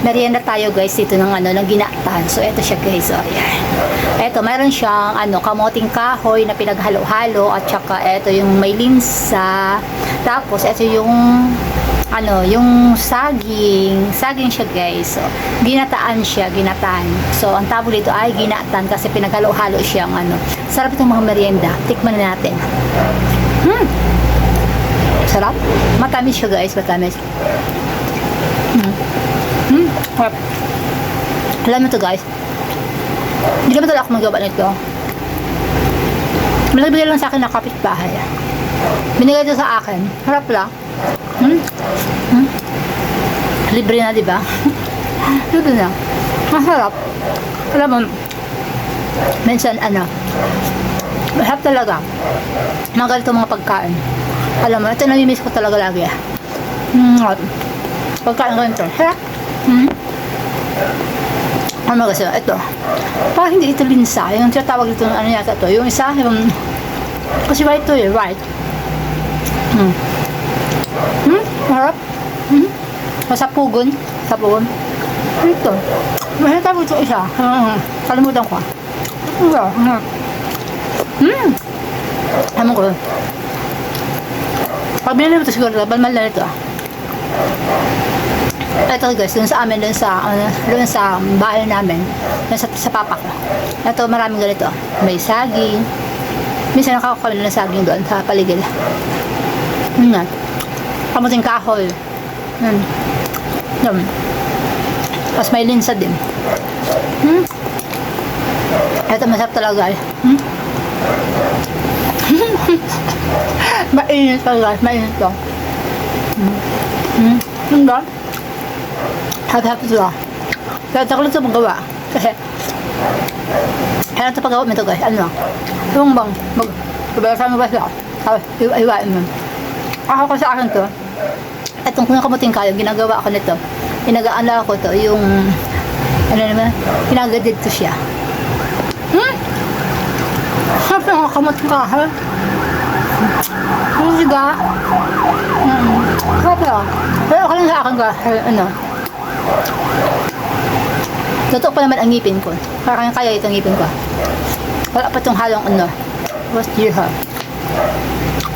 merienda tayo guys dito ng ano, ng ginatan. So, ito siya guys. So, ayan. Ito, mayroon siyang ano, kamoting kahoy na pinaghalo-halo at saka ito yung may linsa. Tapos, ito yung ano, yung saging. Saging siya guys. So, ginataan siya, ginataan. So, ang tabo dito ay ginatan kasi pinaghalo-halo siyang ano. Sarap itong mga merienda. Tikman na natin. Hmm. Sarap. Matamis siya guys, matamis. Sarap. Alam mo to guys. Hindi naman talaga ako magawa nito. Malabigay lang sa akin ng kapitbahay. Binigay ito sa akin. Harap lang. Hmm? Hmm? Libre na, di ba? Libre na. Masarap. Alam mo, minsan ano, masarap talaga. Mga ganito mga pagkain. Alam mo, ito namimiss ko talaga lagi. Hmm, pagkain ganito. Sarap. Hmm? Ano kasi, ito. Parang hindi ito linsa. Yung tinatawag dito, ano yata ito. Yung isa, yung, kasi white to eh, white. Hmm. Hmm, harap. Hmm. Masapugon. Sapugon. Ito. Mahal tawag ito isa. Hmm. Kalimutan ko. Ito. Hmm. Hmm. Alam ko. Pag binili mo ito siguro, balmal na ito. Ito guys, dun sa amin, dun sa, ano, dun sa bahay namin, dun sa, sa papa ko. Ito, maraming ganito. May saging. Minsan nakakakuha ng saging doon sa paligid. Yun nga. Kamuting kahoy. Yun. Yun. Tapos may linsa din. Hmm? Ito masarap talaga. eh. Hmm? mainit talaga. Mainit to. Hmm. Hmm. Yun ba? Hap-hap ito. Kaya takot ito magawa. Kasi kaya ito paggawa mo ito guys. Ano? Yung bang mag Kabalasan mo ba siya? Tapos, iwain mo. Ako ko sa akin to, itong kung kamuting kayo, ginagawa ko nito. Inagaan ko to, yung, ano naman, pinagadid to siya. Hmm? Sarap yung kamuting kahoy. Yung siga. Hmm. Sarap yun. Pero okay lang sa akin ka, ano. Totoo pa naman ang ngipin ko. Parang kaya itong ngipin ko. Wala pa itong halong ano. What's your have?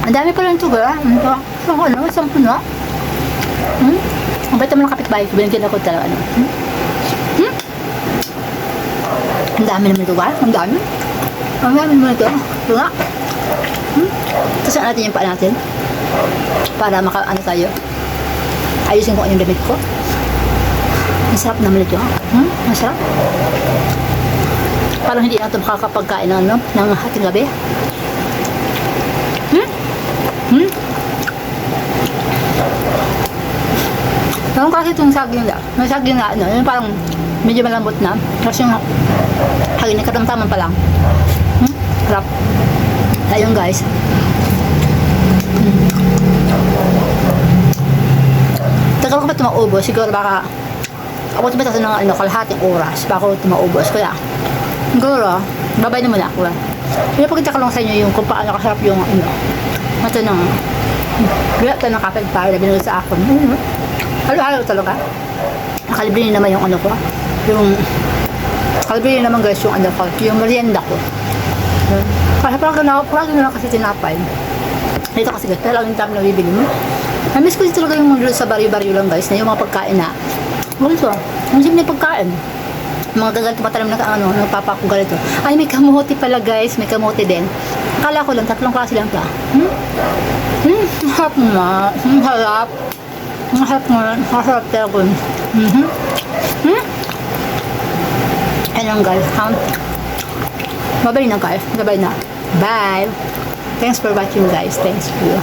Ang dami pala nito ba? Ano ba? Isang ano? Isang puno? Hmm? Ang bait naman ng kapitbahay ko. Binigyan ako talaga ano. Hmm? Hmm? Ang dami naman ito ba? Ang dami? Ang dami naman ito. Ito nga. Hmm? Tapos natin yung paa natin. Para maka ano tayo. Ayusin ko yung damit ko. Masarap naman ito. Hmm? Masarap. Parang hindi natin makakapagkain ng ano, ng hating gabi. Hmm? Hmm? Parang kasi itong saging na, may saging na, ano, yung parang medyo malambot na. Kasi yung hagin na katamtaman pa lang. Hmm? Sarap. Ayun guys. Hmm. Tagal ko ba ito maubos? Siguro baka ako ito ng ano, kalahating oras bago ito maubos. Kaya, siguro, babay na muna ako. Pinapakita ko lang sa inyo yung kung paano kasarap yung ano, ito ng Gaya ito ng kapit para na binigay sa akin. Mm-hmm. Halo-halo talaga. Nakalibre naman yung ano ko. Yung Nakalibre naman guys yung ano ko. Yung merienda ko. Yun. Kasi parang gano'n, parang gano'n kasi tinapay. Dito kasi guys, pero yung time na bibili mo. Na-miss ko din talaga yung mga sa baryo-baryo lang guys, na yung mga pagkain na. Ano ito? Ang simple pagkain. Mga gagal tumatanim na ano, nagpapa ko ganito. Ay, may kamote pala guys, may kamote din. Akala ko lang, tatlong klase lang ito. Hmm? Hmm, harap nga. Hmm, harap. Harap nga. Masarap talaga. Mm-hmm. Hmm? Ayun lang guys. Ha? Babay na guys. Babay na. Bye. Thanks for watching guys. Thanks for you.